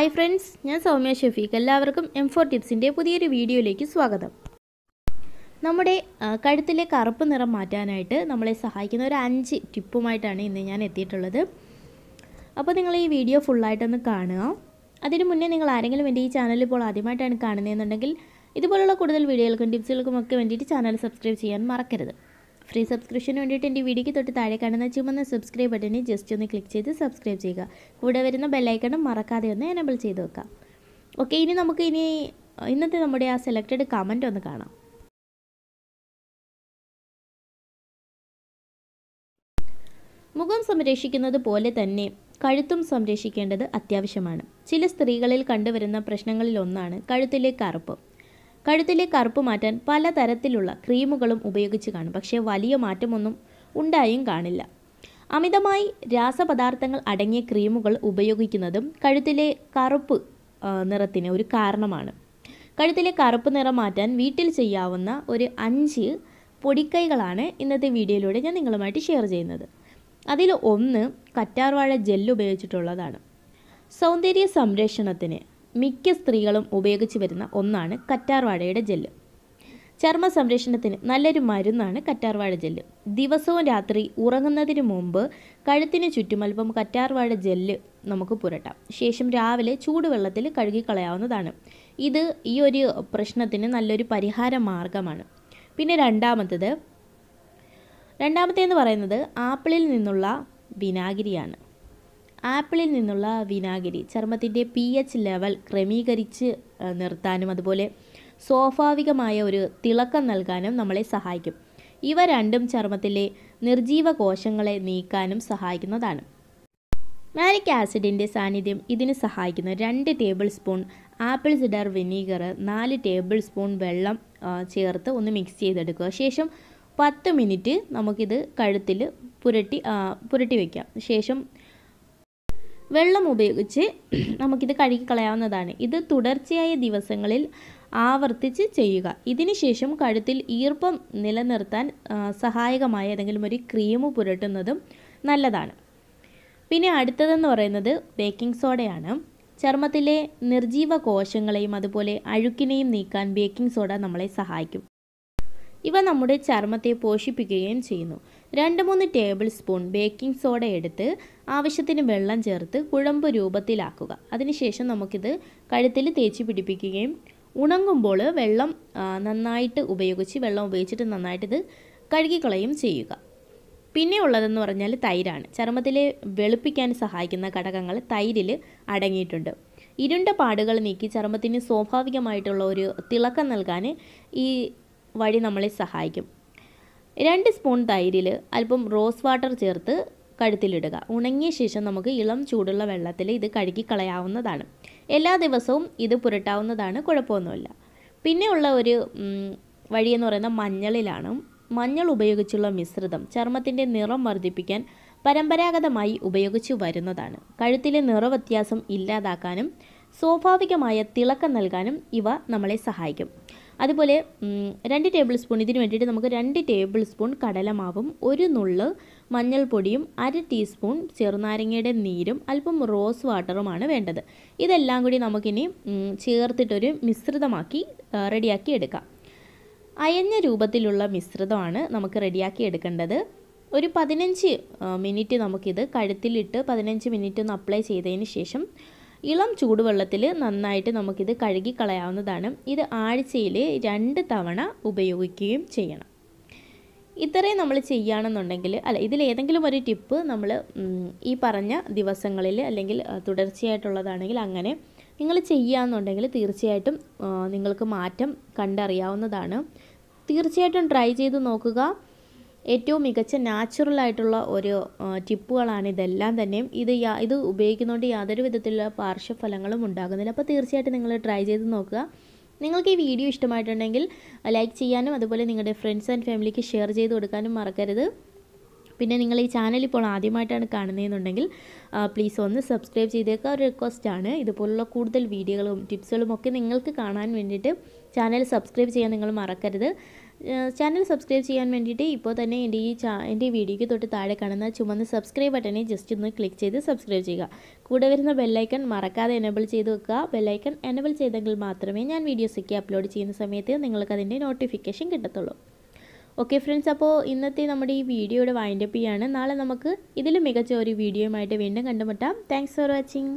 Hi friends ഞാൻ സൗമ്യ ഷഫീഖ്. എല്ലാവർക്കും M four ടിപ്സിന്റെ പുതിയൊരു വീഡിയോയിലേക്ക് സ്വാഗതം. നമ്മുടെ കഴുത്തിലെ കറുപ്പ് നിറം മാറ്റാനായിട്ട് നമ്മളെ സഹായിക്കുന്ന ഒരു അഞ്ച് ടിപ്പുമായിട്ടാണ് ഇന്ന് ഞാൻ എത്തിയിട്ടുള്ളത്. അപ്പോൾ നിങ്ങൾ ഈ വീഡിയോ ഫുള്ളായിട്ടൊന്ന് കാണുക. അതിനു മുന്നേ നിങ്ങൾ ആരെങ്കിലും എന്റെ ഈ ചാനൽ ഇപ്പോൾ ആദ്യമായിട്ടാണ് കാണുന്നതെന്നുണ്ടെങ്കിൽ ഇതുപോലുള്ള കൂടുതൽ വീഡിയോകൾക്കും ടിപ്സുകൾക്കും ഒക്കെ വേണ്ടിയിട്ട് ചാനൽ സബ്സ്ക്രൈബ് ചെയ്യാൻ മറക്കരുത്. ഫ്രീ സബ്സ്ക്രിപ്ഷന് വേണ്ടിയിട്ട് എന്റെ വീഡിയോയ്ക്ക് തൊട്ട് താഴെ കാണുന്ന ചുമന്ന സബ്സ്ക്രൈബ് ബട്ടണിൽ ജസ്റ്റ് ഒന്ന് ക്ലിക്ക് ചെയ്ത് സബ്സ്ക്രൈബ് ചെയ്യുക. കൂടെ വരുന്ന ബെല്ലൈക്കണും മറക്കാതെ ഒന്ന് എനബിൾ ചെയ്ത് വെക്കാം. ഓക്കെ ഇനി നമുക്ക് ഇനി ഇന്നത്തെ നമ്മുടെ ആ സെലക്റ്റഡ് കമന്റ് ഒന്ന് കാണാം. മുഖം സംരക്ഷിക്കുന്നത് പോലെ തന്നെ കഴുത്തും സംരക്ഷിക്കേണ്ടത് അത്യാവശ്യമാണ്. ചില സ്ത്രീകളിൽ കണ്ടുവരുന്ന പ്രശ്നങ്ങളിൽ ഒന്നാണ് കഴുത്തിലെ കറുപ്പ്. കഴുത്തിലെ കറുപ്പ് മാറ്റാൻ പലതരത്തിലുള്ള ക്രീമുകളും ഉപയോഗിച്ച് കാണും. പക്ഷേ വലിയ മാറ്റമൊന്നും ഉണ്ടായും കാണില്ല. അമിതമായി രാസപദാർത്ഥങ്ങൾ അടങ്ങിയ ക്രീമുകൾ ഉപയോഗിക്കുന്നതും കഴുത്തിലെ കറുപ്പ് നിറത്തിന് ഒരു കാരണമാണ്. കഴുത്തിലെ കറുപ്പ് നിറം മാറ്റാൻ വീട്ടിൽ ചെയ്യാവുന്ന ഒരു അഞ്ച് പൊടിക്കൈകളാണ് ഇന്നത്തെ വീഡിയോയിലൂടെ ഞാൻ നിങ്ങളുമായിട്ട് ഷെയർ ചെയ്യുന്നത്. അതിൽ ഒന്ന് കറ്റാർവാഴ ജെല്ല് ഉപയോഗിച്ചിട്ടുള്ളതാണ്. സൗന്ദര്യ സംരക്ഷണത്തിന് മിക്ക സ്ത്രീകളും ഉപയോഗിച്ച് വരുന്ന ഒന്നാണ് കറ്റാർവാഴയുടെ ജെല്ല്. ചർമ്മ സംരക്ഷണത്തിന് നല്ലൊരു മരുന്നാണ് കറ്റാർവാഴ ജെല്ല്. ദിവസവും രാത്രി ഉറങ്ങുന്നതിന് മുമ്പ് കഴുത്തിന് ചുറ്റും അല്പം കറ്റാർവാഴ ജെല്ല് നമുക്ക് പുരട്ടാം. ശേഷം രാവിലെ ചൂടുവെള്ളത്തിൽ കഴുകിക്കളയാവുന്നതാണ്. ഇത് ഈ ഒരു പ്രശ്നത്തിന് നല്ലൊരു പരിഹാര മാർഗമാണ്. പിന്നെ രണ്ടാമത്തത് രണ്ടാമത്തേന്ന് പറയുന്നത് ആപ്പിളിൽ നിന്നുള്ള വിനാഗിരിയാണ്. ആപ്പിളിൽ നിന്നുള്ള വിനാഗിരി ചർമ്മത്തിന്റെ പി എച്ച് ലെവൽ ക്രമീകരിച്ച് നിർത്താനും അതുപോലെ സ്വാഭാവികമായ ഒരു തിളക്കം നൽകാനും നമ്മളെ സഹായിക്കും. ഇവ രണ്ടും ചർമ്മത്തിലെ നിർജീവ കോശങ്ങളെ നീക്കാനും സഹായിക്കുന്നതാണ്. മാരിക് ആസിഡിന്റെ സാന്നിധ്യം ഇതിന് സഹായിക്കുന്നു. രണ്ട് tablespoon apple cider vinegar നാല് ടേബിൾ സ്പൂൺ വെള്ളം ചേർത്ത് ഒന്ന് മിക്സ് ചെയ്തെടുക്കുക. ശേഷം പത്ത് മിനിറ്റ് നമുക്കിത് കഴുത്തിൽ പുരട്ടി പുരട്ടി വയ്ക്കാം ശേഷം വെള്ളം ഉപയോഗിച്ച് നമുക്കിത് കഴുകിക്കളയാവുന്നതാണ്. ഇത് തുടർച്ചയായ ദിവസങ്ങളിൽ ആവർത്തിച്ച് ചെയ്യുക. ഇതിനുശേഷം കഴുത്തിൽ ഈർപ്പം നിലനിർത്താൻ സഹായകമായ ഏതെങ്കിലും ഒരു ക്രീം പുരട്ടുന്നതും നല്ലതാണ്. പിന്നെ അടുത്തതെന്ന് പറയുന്നത് ബേക്കിംഗ് സോഡയാണ്. ചർമ്മത്തിലെ നിർജീവ കോശങ്ങളെയും അതുപോലെ അഴുക്കിനെയും നീക്കാൻ ബേക്കിംഗ് സോഡ നമ്മളെ സഹായിക്കും. ഇവ നമ്മുടെ ചർമ്മത്തെ പോഷിപ്പിക്കുകയും ചെയ്യുന്നു. രണ്ട് മൂന്ന് ടേബിൾ സ്പൂൺ ബേക്കിംഗ് സോഡ എടുത്ത് ആവശ്യത്തിന് വെള്ളം ചേർത്ത് കുഴമ്പ് രൂപത്തിലാക്കുക. അതിനുശേഷം നമുക്കിത് കഴുത്തിൽ തേച്ച് പിടിപ്പിക്കുകയും ഉണങ്ങുമ്പോൾ വെള്ളം നന്നായിട്ട് ഉപയോഗിച്ച് വെള്ളം ഉപയോഗിച്ചിട്ട് നന്നായിട്ടിത് കഴുകിക്കളയും ചെയ്യുക. പിന്നെ ഉള്ളതെന്ന് പറഞ്ഞാൽ തൈരാണ്. ചർമ്മത്തിലെ വെളുപ്പിക്കാൻ സഹായിക്കുന്ന ഘടകങ്ങൾ തൈരിൽ അടങ്ങിയിട്ടുണ്ട്. ഇരുണ്ട പാടുകൾ നീക്കി ചർമ്മത്തിന് സ്വാഭാവികമായിട്ടുള്ള ഒരു തിളക്കം നൽകാൻ ഈ വഴി നമ്മളെ സഹായിക്കും. രണ്ട് സ്പൂൺ തൈരിൽ അല്പം റോസ് വാട്ടർ ചേർത്ത് കഴുത്തിലിടുക. ഉണങ്ങിയ ശേഷം നമുക്ക് ഇളം ചൂടുള്ള വെള്ളത്തിൽ ഇത് കഴുകി കളയാവുന്നതാണ്. എല്ലാ ദിവസവും ഇത് പുരട്ടാവുന്നതാണ് കുഴപ്പമൊന്നുമില്ല. പിന്നെയുള്ള ഒരു വഴിയെന്ന് പറയുന്ന മഞ്ഞളിലാണ്. മഞ്ഞൾ ഉപയോഗിച്ചുള്ള മിശ്രിതം ചർമ്മത്തിന്റെ നിറം വർദ്ധിപ്പിക്കാൻ പരമ്പരാഗതമായി ഉപയോഗിച്ചു വരുന്നതാണ്. കഴുത്തിലെ നിറവ്യത്യാസം ഇല്ലാതാക്കാനും സ്വാഭാവികമായ തിളക്കം നൽകാനും ഇവ നമ്മളെ സഹായിക്കും. അതുപോലെ രണ്ട് ടേബിൾ സ്പൂൺ ഇതിന് വേണ്ടിയിട്ട് നമുക്ക് രണ്ട് ടേബിൾ സ്പൂൺ കടലമാവും ഒരു നുള്ള് മഞ്ഞൾപ്പൊടിയും അര ടീസ്പൂൺ ചെറുനാരങ്ങയുടെ നീരും അല്പം റോസ് വാട്ടറുമാണ് വേണ്ടത്. ഇതെല്ലാം കൂടി നമുക്കിനി ചേർത്തിട്ടൊരു മിശ്രിതമാക്കി റെഡിയാക്കി എടുക്കാം. അയഞ്ഞ രൂപത്തിലുള്ള മിശ്രിതമാണ് നമുക്ക് റെഡിയാക്കി എടുക്കേണ്ടത്. ഒരു പതിനഞ്ച് മിനിറ്റ് നമുക്കിത് കഴുത്തിലിട്ട് പതിനഞ്ച് മിനിറ്റ് ഒന്ന് അപ്ലൈ ചെയ്തതിന് ശേഷം ഇളം ചൂടുവെള്ളത്തിൽ നന്നായിട്ട് നമുക്കിത് കഴുകി കളയാവുന്നതാണ് ഇത് ആഴ്ചയിൽ രണ്ട് തവണ ഉപയോഗിക്കുകയും ചെയ്യണം. ഇത്രയും നമ്മൾ ചെയ്യുകയാണെന്നുണ്ടെങ്കിൽ അല്ല ഇതിലേതെങ്കിലും ഒരു ടിപ്പ് നമ്മൾ ഈ പറഞ്ഞ ദിവസങ്ങളിൽ അല്ലെങ്കിൽ തുടർച്ചയായിട്ടുള്ളതാണെങ്കിൽ അങ്ങനെ നിങ്ങൾ ചെയ്യുകയാണെന്നുണ്ടെങ്കിൽ തീർച്ചയായിട്ടും നിങ്ങൾക്ക് മാറ്റം കണ്ടറിയാവുന്നതാണ്. തീർച്ചയായിട്ടും ട്രൈ ചെയ്ത് നോക്കുക. ഏറ്റവും മികച്ച നാച്ചുറൽ ആയിട്ടുള്ള ഒരു ടിപ്പുകളാണ് ഇതെല്ലാം തന്നെയും. ഇത് ഇത് ഉപയോഗിക്കുന്നതുകൊണ്ട് യാതൊരു വിധത്തിലുള്ള പാർശ്വഫലങ്ങളും ഉണ്ടാകുന്നില്ല. അപ്പോൾ തീർച്ചയായിട്ടും നിങ്ങൾ ട്രൈ ചെയ്ത് നോക്കുക. നിങ്ങൾക്ക് ഈ വീഡിയോ ഇഷ്ടമായിട്ടുണ്ടെങ്കിൽ ലൈക്ക് ചെയ്യാനും അതുപോലെ നിങ്ങളുടെ ഫ്രണ്ട്സ് ആൻഡ് ഫാമിലിക്ക് ഷെയർ ചെയ്ത് കൊടുക്കാനും മറക്കരുത്. പിന്നെ നിങ്ങൾ ഈ ചാനൽ ഇപ്പോൾ ആദ്യമായിട്ടാണ് കാണുന്നതെന്നുണ്ടെങ്കിൽ പ്ലീസ് ഒന്ന് സബ്സ്ക്രൈബ് ചെയ്തേക്കുക. ഒരു റിക്വസ്റ്റാണ് ഇതുപോലുള്ള കൂടുതൽ വീഡിയോകളും ടിപ്സുകളും ഒക്കെ നിങ്ങൾക്ക് കാണാൻ വേണ്ടിയിട്ട് ചാനൽ സബ്സ്ക്രൈബ് ചെയ്യാൻ നിങ്ങൾ മറക്കരുത്. ചാനൽ സബ്സ്ക്രൈബ് ചെയ്യാൻ വേണ്ടിയിട്ട് ഇപ്പോൾ തന്നെ എന്റെ ഈ ചാ എന്റെ വീഡിയോയ്ക്ക് തൊട്ട് താഴെ കാണുന്ന ചുമന്ന സബ്സ്ക്രൈബ് ബട്ടനെ ജസ്റ്റ് ഒന്ന് ക്ലിക്ക് ചെയ്ത് സബ്സ്ക്രൈബ് ചെയ്യുക. കൂടെ വരുന്ന ബെല്ലൈക്കൺ മറക്കാതെ എനേബിൾ ചെയ്ത് വെക്കുക. ബെല്ലൈക്കൺ എനേബിൾ ചെയ്തെങ്കിൽ മാത്രമേ ഞാൻ വീഡിയോസൊക്കെ അപ്ലോഡ് ചെയ്യുന്ന സമയത്ത് നിങ്ങൾക്ക് അതിന്റെ നോട്ടിഫിക്കേഷൻ കിട്ടത്തുള്ളൂ. ഓക്കെ ഫ്രണ്ട്സ് അപ്പോൾ ഇന്നത്തെ നമ്മുടെ ഈ വീഡിയോയുടെ വൈൻഡപ്പ് ചെയ്യാണ് നാളെ നമുക്ക് ഇതിലും മികച്ച ഒരു വീഡിയോയുമായിട്ട് വീണ്ടും കണ്ടുമുട്ടാം. Thanks for watching